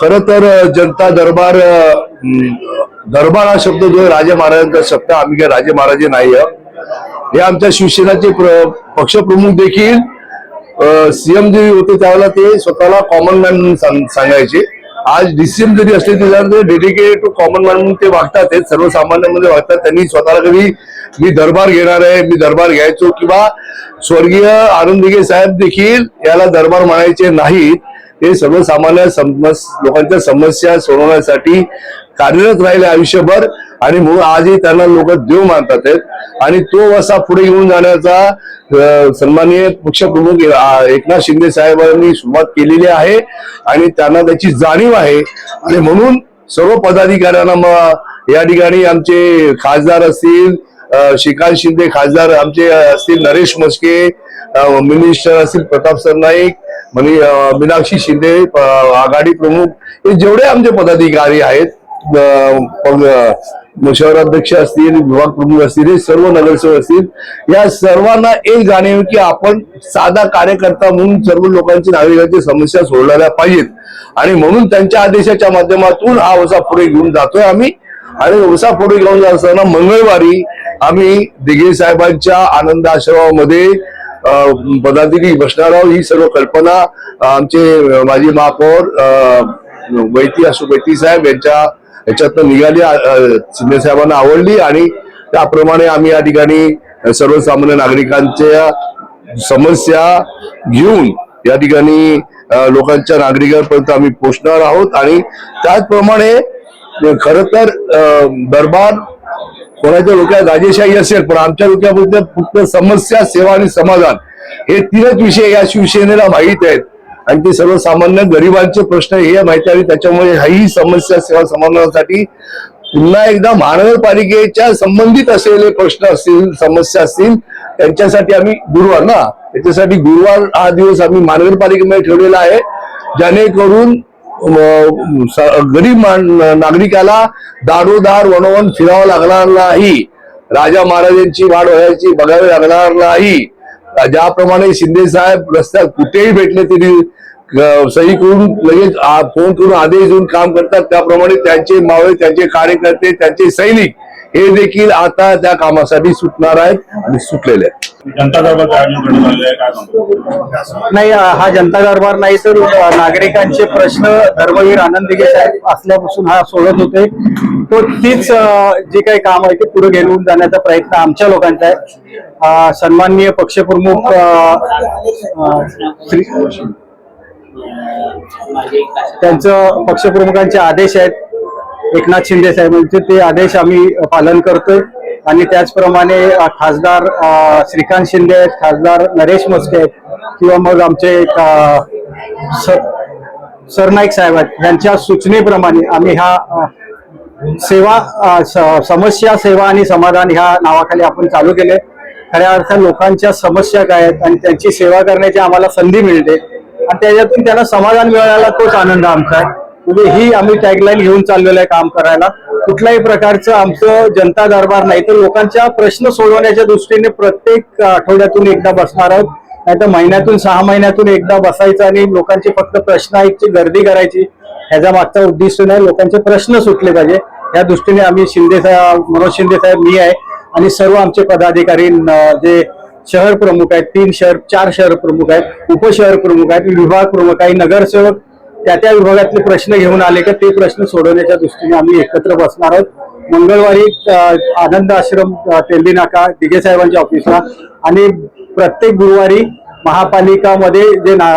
खर तर जनता दरबार दरबार हा शब्द जो राजे महाराजांचा शब्द आम्ही काय राजे महाराजे नाही हे आमच्या शिवसेनाचे पक्षप्रमुख देखील सीएम जे होते त्यावेळेला ते स्वतःला कॉमन मॅन म्हणून सांग- सांगायचे. आज डीसीएम जरी असले तरी डेडिकेटेड टू कॉमन मॅन म्हणून ते वागतात. ते सर्वसामान्यांमध्ये वागतात. त्यांनी स्वतःला कधी मी दरबार घेणार आहे मी दरबार घ्यायचो किंवा स्वर्गीय आनंद दिघे साहेब देखील याला दरबार म्हणायचे नाहीत. ते सर्वसामान्य लोकांच्या समस्या सोडवण्यासाठी कार्यरत राहिले आयुष्यभर आणि म्हणून आजही त्यांना लोक देव मानतात आहेत. आणि तो असा पुढे घेऊन जाण्याचा सन्माननीय पक्षप्रमुख एकनाथ शिंदे साहेबांनी सुरुवात केलेली आहे आणि त्यांना त्याची जाणीव आहे. आणि म्हणून सर्व पदाधिकाऱ्यांना मग या ठिकाणी आमचे खासदार असतील श्रीकांत शिंदे खासदार आमचे असतील नरेश मस्के मिनिस्टर असतील प्रताप सरनाईक म्हणजे मीनाक्षी शिंदे आघाडी प्रमुख हे जेवढे आमचे पदाधिकारी आहेत शहराध्यक्ष असतील विभाग प्रमुख असतील हे सर्व नगरसेवक असतील या सर्वांना एक जाणीव की आपण साधा कार्यकर्ता म्हणून सर्व लोकांची नागरिकांची समस्या सोडवल्या पाहिजेत. आणि म्हणून त्यांच्या आदेशाच्या माध्यमातून हा वसा पुढे घेऊन जातोय आम्ही. आणि वसा पुढे घेऊन जात असताना मंगळवारी आम्ही दिघे साहेबांच्या आनंद आश्रमामध्ये पदाधिकारी बसणार आहोत ही सर्व कल्पना आमचे माजी महापौर वैती अशोक वैती साहेब यांच्या याच्यातनं निघाली शिंदे साहेबांना आवडली आणि त्याप्रमाणे आम्ही या ठिकाणी सर्वसामान्य नागरिकांच्या समस्या घेऊन या ठिकाणी लोकांच्या नागरिकांपर्यंत आम्ही पोहोचणार आहोत आणि त्याचप्रमाणे खर तर दरबार कोणाच्या डोक्यात राजेशाही असेल पण आमच्या डोक्याबद्दल फक्त समस्या सेवा आणि समाधान हे तीनच विषय या शिवसेनेला माहीत आहेत. आणि ते सर्वसामान्य गरिबांचे प्रश्न हे माहिती आणि त्याच्यामुळे ही समस्या सेवा समाधानासाठी पुन्हा एकदा महानगरपालिकेच्या संबंधित असलेले प्रश्न असतील समस्या असतील त्यांच्यासाठी आम्ही गुरुवार ना त्याच्यासाठी गुरुवार हा दिवस आम्ही महानगरपालिकेमध्ये ठेवलेला आहे. जेणेकरून गरीब नागरिकाला दारोदार वनवन फिरावं लागणार नाही. राजा महाराजांची वाढ व्हायची बघावी लागणार नाही. ज्याप्रमाणे शिंदे साहेब रस्त्यात कुठेही भेटले तरी सही करून लगेच फोन करून आदेश देऊन काम करतात. त्याप्रमाणे त्यांचे मावळे त्यांचे कार्यकर्ते त्यांचे सैनिक हे देखील आता त्या कामासाठी सुटणार आहेत आणि सुटलेले आहेत. जनता सांगतो नाही हा जनता दरबार नाही तर नागरिकांचे प्रश्न धर्मवीर आनंद दिघे साहेब असल्यापासून हा सोडत होते. तो तीच जे काही काम आहे ते पुढे घेऊन जाण्याचा प्रयत्न आमच्या लोकांचा आहे. सन्माननीय पक्षप्रमुख श्री त्यांचं पक्षप्रमुखांचे आदेश आहेत. एकनाथ शिंदे साहेबांचे ते आदेश आम्ही पालन करतोय. आणि त्याचप्रमाणे खासदार श्रीकांत शिंदे आहेत खासदार नरेश मोस्के आहेत किंवा मग आमचे सरनाईक साहेब आहेत यांच्या सूचनेप्रमाणे आम्ही हा सेवा समस्या सेवा आणि समाधान ह्या नावाखाली आपण चालू केले खऱ्या अर्थात लोकांच्या समस्या काय आहेत आणि त्यांची सेवा करण्याची आम्हाला संधी मिळते. आणि त्याच्यातून त्यांना समाधान मिळायला तोच आनंद आमचा आहे. म्हणजे ही आम्ही टॅगलाईन घेऊन चाललेलं आहे काम करायला. कुठल्याही प्रकारचं आमचं जनता दरबार नाही तर लोकांच्या प्रश्न सोडवण्याच्या दृष्टीने प्रत्येक आठवड्यातून एकदा बसणार आहोत. नाही तर महिन्यातून सहा महिन्यातून एकदा बसायचं आणि लोकांचे फक्त प्रश्न ऐकची गर्दी करायची. ह्याचा मागचा उद्दिष्ट नाही लोकांचे प्रश्न सुटले पाहिजे. या दृष्टीने आम्ही शिंदे साहेब मनोज शिंदे साहेब मी आहे. आणि सर्व आमचे पदाधिकारी जे शहर प्रमुख आहेत तीन शहर चार शहर प्रमुख आहेत उपशहर प्रमुख आहेत विभाग प्रमुख आहे नगरसेवक त्या त्या विभागातले प्रश्न घेऊन आले का ते प्रश्न सोडवण्याच्या दृष्टीने आम्ही एकत्र बसणार आहोत. मंगळवारी आनंद आश्रम अ, तेल्ली नाका दिघे साहेबांच्या ऑफिसला आणि प्रत्येक गुरुवारी महापालिकामध्ये जे ना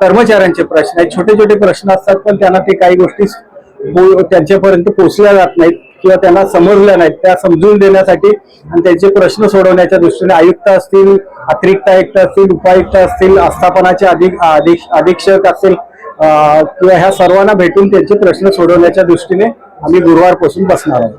कर्मचाऱ्यांचे प्रश्न आहेत छोटे छोटे प्रश्न असतात पण त्यांना ते काही गोष्टी त्यांच्यापर्यंत पोचल्या जात नाहीत किंवा त्यांना समजल्या नाहीत. त्या समजून देण्यासाठी आणि त्यांचे प्रश्न सोडवण्याच्या दृष्टीने आयुक्त असतील अतिरिक्त आयुक्त असतील उपायुक्त असतील आस्थापनाचे अधिक अधिक अधीक्षक असतील किंवा ह्या सर्वांना भेटून त्यांचे प्रश्न सोडवण्याच्या दृष्टीने आम्ही गुरुवारपासून बसणार आहोत.